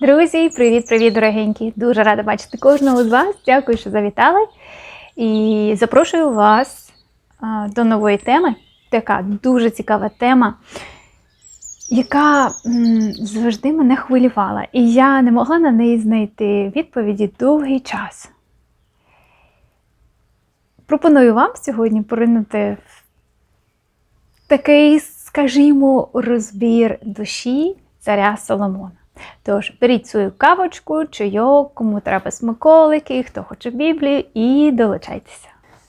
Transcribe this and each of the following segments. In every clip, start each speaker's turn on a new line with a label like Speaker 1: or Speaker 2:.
Speaker 1: Друзі, привіт-привіт, дорогенькі! Дуже рада бачити кожного з вас. Дякую, що завітали. І запрошую вас до нової теми. Така дуже цікава тема, яка завжди мене хвилювала. І я не могла на неї знайти відповіді довгий час. Пропоную вам сьогодні поринути в такий, скажімо, розбір душі царя Соломона. Тож беріть свою кавочку, чайок, кому треба смаколики, хто хоче Біблію, і долучайтеся.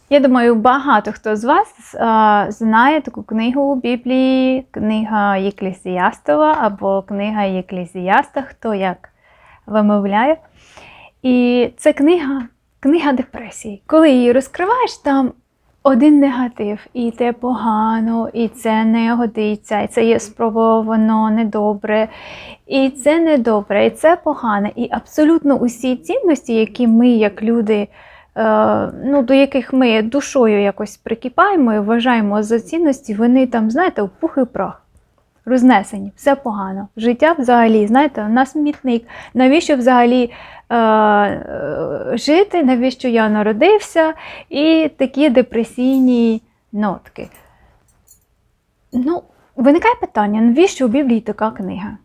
Speaker 1: Я думаю, багато хто з вас а, знає таку книгу у Біблії, книга Єклезіастова або книга Єклезіаста, хто як вимовляє. І це книга, книга депресії. Коли її розкриваєш, там один негатив, і те погано, і це не годиться, і це є спробовано недобре, і це недобре, і це погане. І абсолютно усі цінності, які ми, як люди, е, ну, до яких ми душою якось прикипаємо і вважаємо за цінності, вони там, знаєте, в пух і прах. Рознесені, все погано. Життя взагалі, знаєте, у нас смітник. Навіщо взагалі е, е, жити, навіщо я народився? І такі депресійні нотки. Ну, виникає питання, навіщо у Біблії така книга?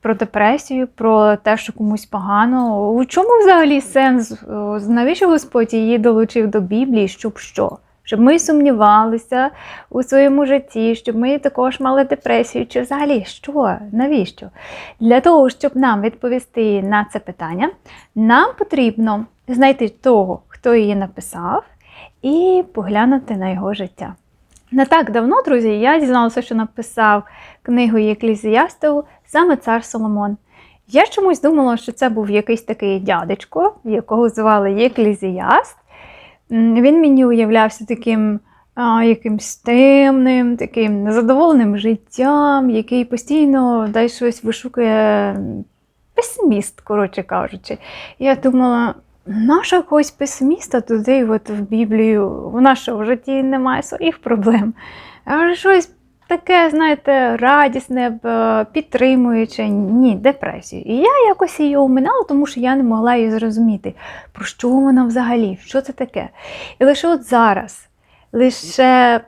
Speaker 1: Про депресію, про те, що комусь погано. У чому взагалі сенс? Навіщо Господь її долучив до Біблії, щоб що? Щоб ми сумнівалися у своєму житті, щоб ми також мали депресію, чи взагалі що? Навіщо? Для того, щоб нам відповісти на це питання, нам потрібно знайти того, хто її написав, і поглянути на його життя. Не так давно, друзі, я дізналася, що написав книгу Єклізіастову саме цар Соломон. Я чомусь думала, що це був якийсь такий дядечко, якого звали Єклізіаст. Він мені уявлявся таким а, якимсь темним, таким незадоволеним життям, який постійно десь щось вишукує песиміст, коротше кажучи. Я думала, наша когось песиміста туди, от в Біблію, в нашому житті немає своїх проблем. А щось таке, знаєте, радісне, підтримуюче, ні, депресію. І я якось її оминала, тому що я не могла її зрозуміти, про що вона взагалі, що це таке. І лише от зараз, лише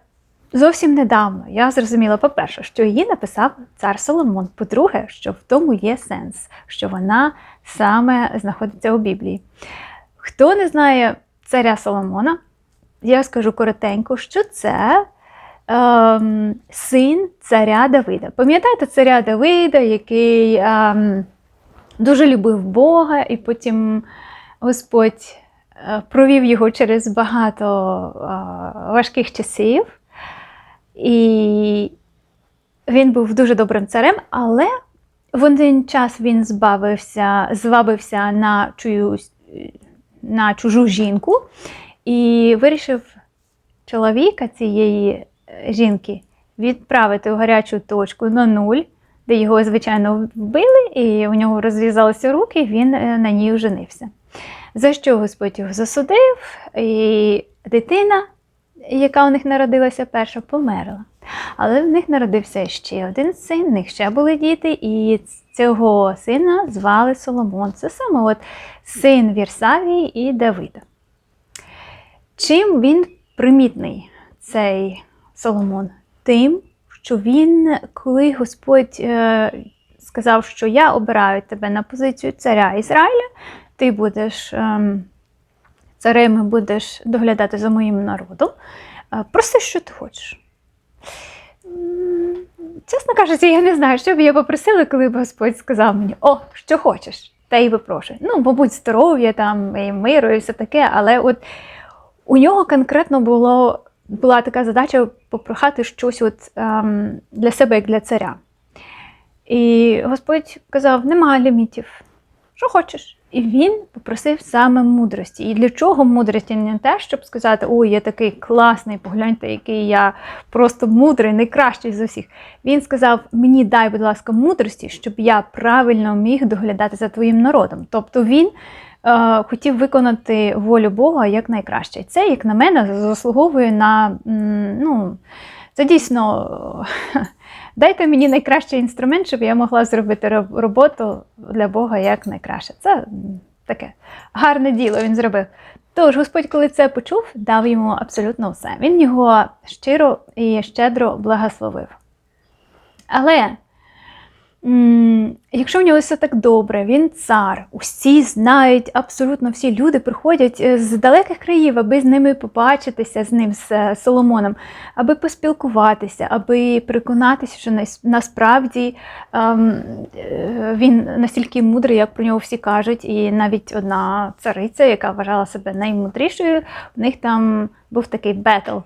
Speaker 1: зовсім недавно я зрозуміла, по-перше, що її написав цар Соломон. По-друге, що в тому є сенс, що вона саме знаходиться у Біблії. Хто не знає царя Соломона, я скажу коротенько, що це ем, син царя Давида. Пам'ятаєте царя Давида, який ем, дуже любив Бога, і потім Господь е, провів його через багато е, важких часів. І він був дуже добрим царем, але в один час він збавився, звабився на чиюсь на чужу жінку і вирішив чоловіка цієї жінки відправити в гарячу точку на нуль, де його, звичайно, вбили, і у нього розв'язалися руки, він е, на ній оженився. За що Господь його засудив, і дитина, яка у них народилася перша, померла. Але в них народився ще один син, в них ще були діти, і цього сина звали Соломон. Це саме от син Вірсавії і Давида. Чим він примітний, цей Соломон? Тим, що він, коли Господь е, сказав, що я обираю тебе на позицію царя Ізраїля, ти будеш ем, царем і будеш доглядати за моїм народом, е, проси, що ти хочеш. Чесно кажучи, я не знаю, що б я попросила, коли б Господь сказав мені, о, що хочеш, та й випрошуй. Ну, мабуть, здоров'я там, і миру, і все таке, але от у нього конкретно було, була така задача попрохати щось от, ем, для себе, як для царя. І Господь казав: нема лімітів, що хочеш. І він попросив саме мудрості. І для чого мудрості? Не те, щоб сказати, ой, я такий класний, погляньте, який я просто мудрий, найкращий з усіх. Він сказав: мені дай, будь ласка, мудрості, щоб я правильно міг доглядати за твоїм народом. Тобто він хотів виконати волю Бога як найкраще. Це, як на мене, заслуговує на ну, це дійсно е, Дайте мені найкращий інструмент, щоб я могла зробити роботу для Бога як найкраще. Це таке гарне діло він зробив. Тож Господь, коли це почув, дав йому абсолютно все. Він його щиро і щедро благословив. Але якщо в нього все так добре, він цар, усі знають, абсолютно всі люди приходять е, з далеких країв, аби з ними побачитися, з ним, з е, Соломоном, аби поспілкуватися, аби переконатися, що насправді ем, е, він настільки мудрий, як про нього всі кажуть, і навіть одна цариця, яка вважала себе наймудрішою, в них там був такий бетл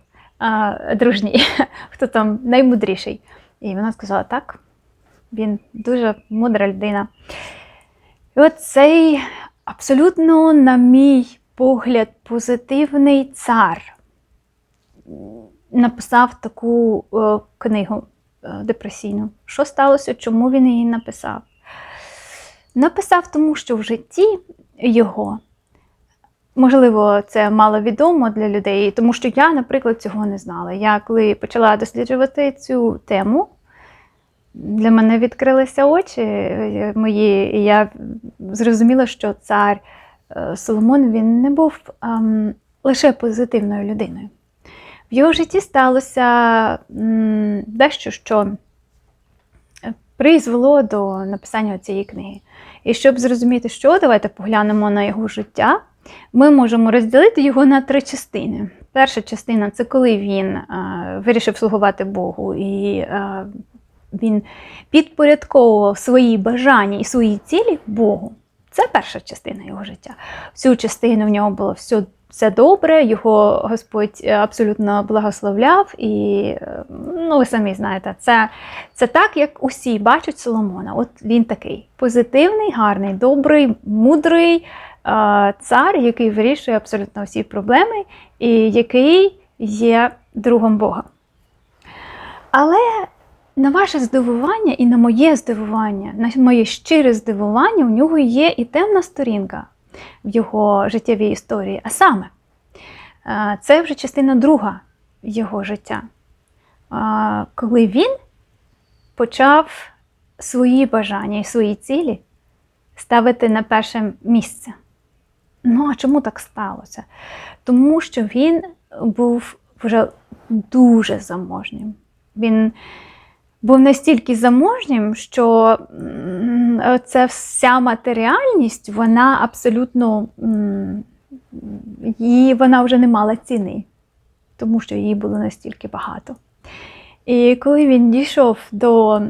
Speaker 1: дружній, хто там наймудріший. І вона сказала, так, він дуже мудра людина. І от цей абсолютно, на мій погляд, позитивний цар написав таку е, книгу е, депресійну. Що сталося? Чому він її написав? Написав тому, що в житті його, можливо, це мало відомо для людей, тому що я, наприклад, цього не знала. Я коли почала досліджувати цю тему, для мене відкрилися очі е, мої, і я зрозуміла, що цар е, Соломон він не був ем, лише позитивною людиною. В його житті сталося м, дещо, що призвело до написання цієї книги. І щоб зрозуміти, що, давайте поглянемо на його життя. Ми можемо розділити його на три частини. Перша частина це коли він е, вирішив слугувати Богу і е, він підпорядковував свої бажання і свої цілі Богу. Це перша частина його життя. Всю частину в нього було все, все добре, його Господь е, абсолютно благословляв, і е, ну, ви самі знаєте, це, це так, як усі бачать Соломона. От він такий позитивний, гарний, добрий, мудрий е, цар, який вирішує абсолютно всі проблеми, і який є другом Бога. Але на ваше здивування і на моє здивування, на моє щире здивування, у нього є і темна сторінка в його життєвій історії. А саме, е, це вже частина друга його життя. Е, Коли він почав свої бажання і свої цілі ставити на перше місце. Ну, а чому так сталося? Тому що він був вже дуже заможнім. Він був настільки заможнім, що ця вся матеріальність, вона абсолютно її, вона вже не мала ціни, тому що її було настільки багато. І коли він дійшов до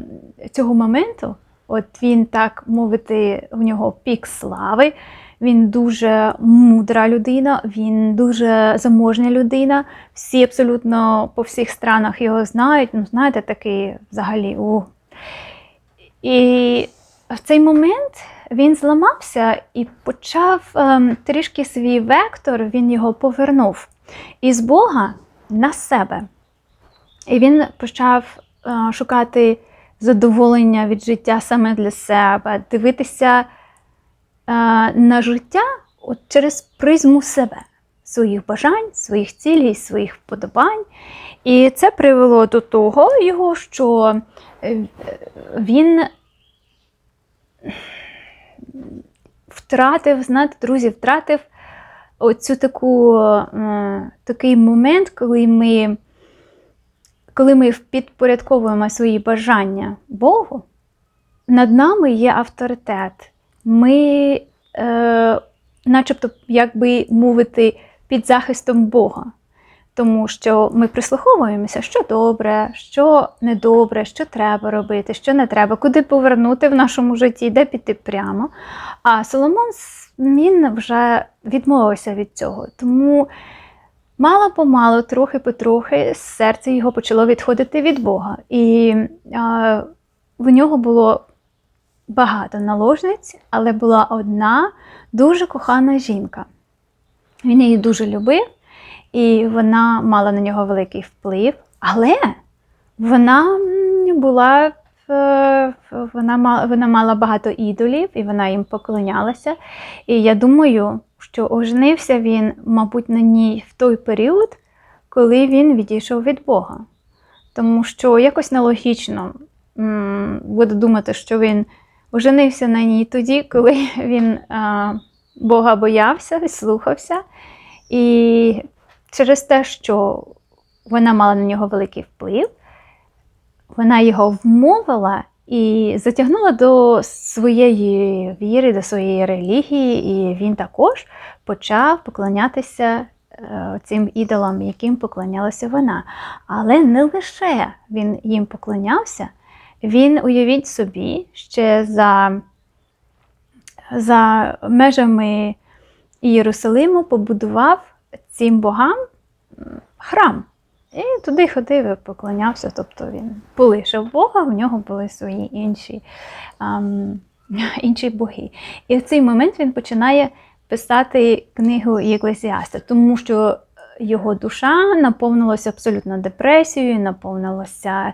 Speaker 1: цього моменту, от він, так мовити, в нього пік слави, він дуже мудра людина, він дуже заможня людина. Всі абсолютно по всіх странах його знають. Ну, знаєте, такий взагалі. У. І в цей момент він зламався і почав ем, трішки свій вектор, він його повернув із Бога на себе. І він почав е, шукати задоволення від життя саме для себе, дивитися на життя от через призму себе, своїх бажань, своїх цілей, своїх вподобань. І це привело до того його, що е, він втратив, знаєте, друзі, втратив оцю таку, е, такий момент, коли ми, коли ми підпорядковуємо свої бажання Богу, над нами є авторитет. Ми, е, начебто, як би мовити, під захистом Бога. Тому що ми прислуховуємося, що добре, що недобре, що треба робити, що не треба, куди повернути в нашому житті, де піти прямо. А Соломон він вже відмовився від цього. Тому мало помалу, трохи потрохи, серце його почало відходити від Бога. І а, в нього було багато наложниць, але була одна дуже кохана жінка. Він її дуже любив, і вона мала на нього великий вплив, але вона була. е, Вона вона мала багато ідолів, і вона їм поклонялася. І я думаю, що оженився він, мабуть, на ній в той період, коли він відійшов від Бога. Тому що якось нелогічно буде думати, що він оженився на ній тоді, коли він а, Бога боявся слухався. І через те, що вона мала на нього великий вплив, вона його вмовила і затягнула до своєї віри, до своєї релігії, і він також почав поклонятися е, цим ідолам, яким поклонялася вона. Але не лише він їм поклонявся, він, уявіть собі, ще за, за межами Єрусалиму побудував цим богам храм. І туди ходив і поклонявся. Тобто він полишив Бога, в нього були свої інші, ам, інші боги. І в цей момент він починає писати книгу Єклесіаста, тому що його душа наповнилася абсолютно депресією, наповнилася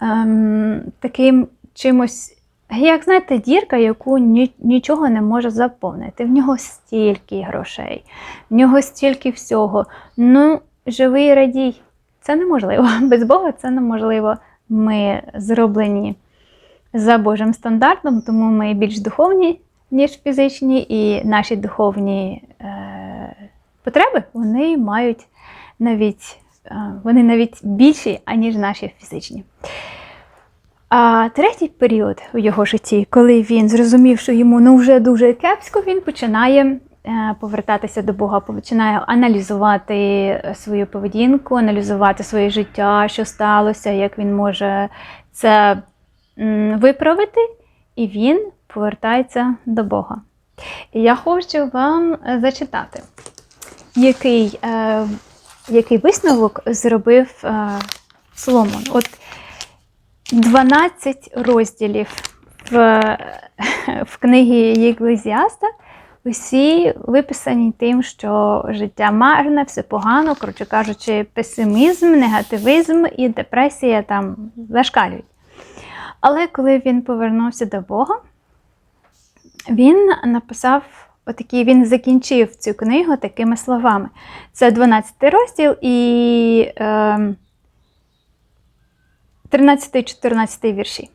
Speaker 1: ем, таким чимось. Як знаєте, дірка, яку ні, нічого не може заповнити. В нього стільки грошей, в нього стільки всього. Ну, живий радій. Це неможливо. Без Бога це неможливо. Ми зроблені за Божим стандартом, тому ми більш духовні, ніж фізичні, і наші духовні е, потреби вони мають навіть, е, вони навіть більші, аніж наші фізичні. А третій період у його житті, коли він зрозумів, що йому ну, вже дуже кепсько, він починає е, повертатися до Бога, починає аналізувати свою поведінку, аналізувати своє життя, що сталося, як він може це виправити, і він повертається до Бога. І я хочу вам е, зачитати, який, е, який висновок зробив е, Соломон. От 12 розділів в, в книгі Єклезіаста усі виписані тим, що життя марне, все погано, коротше кажучи, песимізм, негативізм і депресія там зашкалюють. Але коли він повернувся до Бога, він написав отакі, він закінчив цю книгу такими словами. Це 12 розділ і. Е, 13-14 вірші.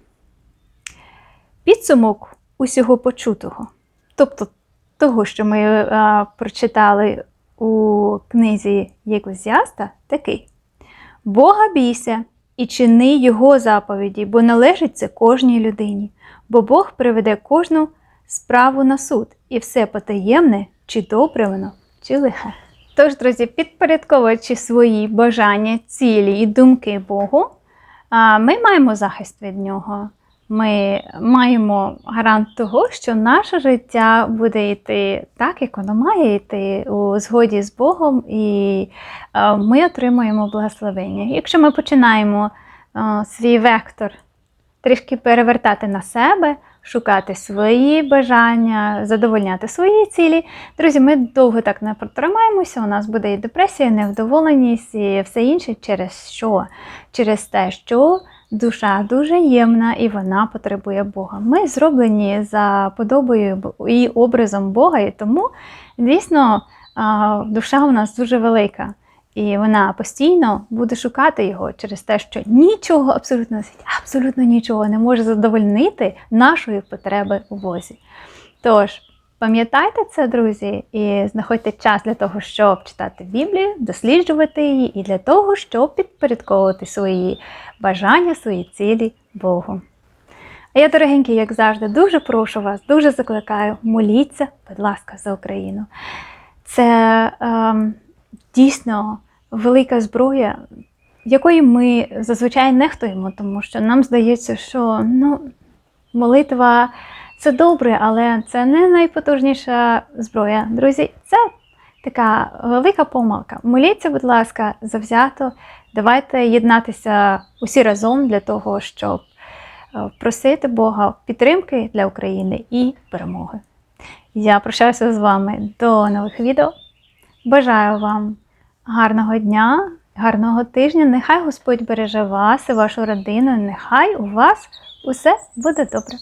Speaker 1: Підсумок усього почутого, тобто того, що ми е, прочитали у книзі Єклезіаста, такий: Бога бійся і чини Його заповіді, бо належить це кожній людині, бо Бог приведе кожну справу на суд, і все потаємне, чи добре воно, чи лихе. Тож, друзі, підпорядковуючи свої бажання, цілі і думки Богу. Ми маємо захист від нього. Ми маємо гарант того, що наше життя буде йти так, як воно має йти у згоді з Богом, і ми отримуємо благословення. Якщо ми починаємо свій вектор трішки перевертати на себе, шукати свої бажання, задовольняти свої цілі, друзі, ми довго так не протримаємося. У нас буде і депресія, і невдоволеність, і все інше через що? Через те, що душа дуже ємна і вона потребує Бога. Ми зроблені за подобою і образом Бога, і тому, звісно, душа у нас дуже велика. І вона постійно буде шукати його через те, що нічого абсолютно світі, абсолютно нічого не може задовольнити нашої потреби у Бозі. Тож, пам'ятайте це, друзі, і знаходьте час для того, щоб читати Біблію, досліджувати її, і для того, щоб підпорядковувати свої бажання, свої цілі Богу. А я, дорогенькі, як завжди, дуже прошу вас, дуже закликаю, моліться, будь ласка, за Україну. Це. Ем, дійсно велика зброя, якої ми зазвичай нехтуємо, тому що нам здається, що ну, молитва це добре, але це не найпотужніша зброя. Друзі, це така велика помилка. Моліться, будь ласка, завзято. Давайте єднатися усі разом для того, щоб е, просити Бога підтримки для України і перемоги. Я прощаюся з вами до нових відео. Бажаю вам гарного дня, гарного тижня. Нехай Господь береже вас і вашу родину. Нехай у вас усе буде добре.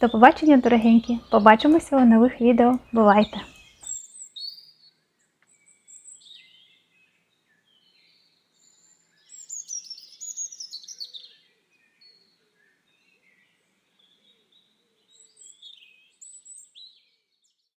Speaker 1: До побачення, дорогенькі! Побачимося у нових відео. Бувайте!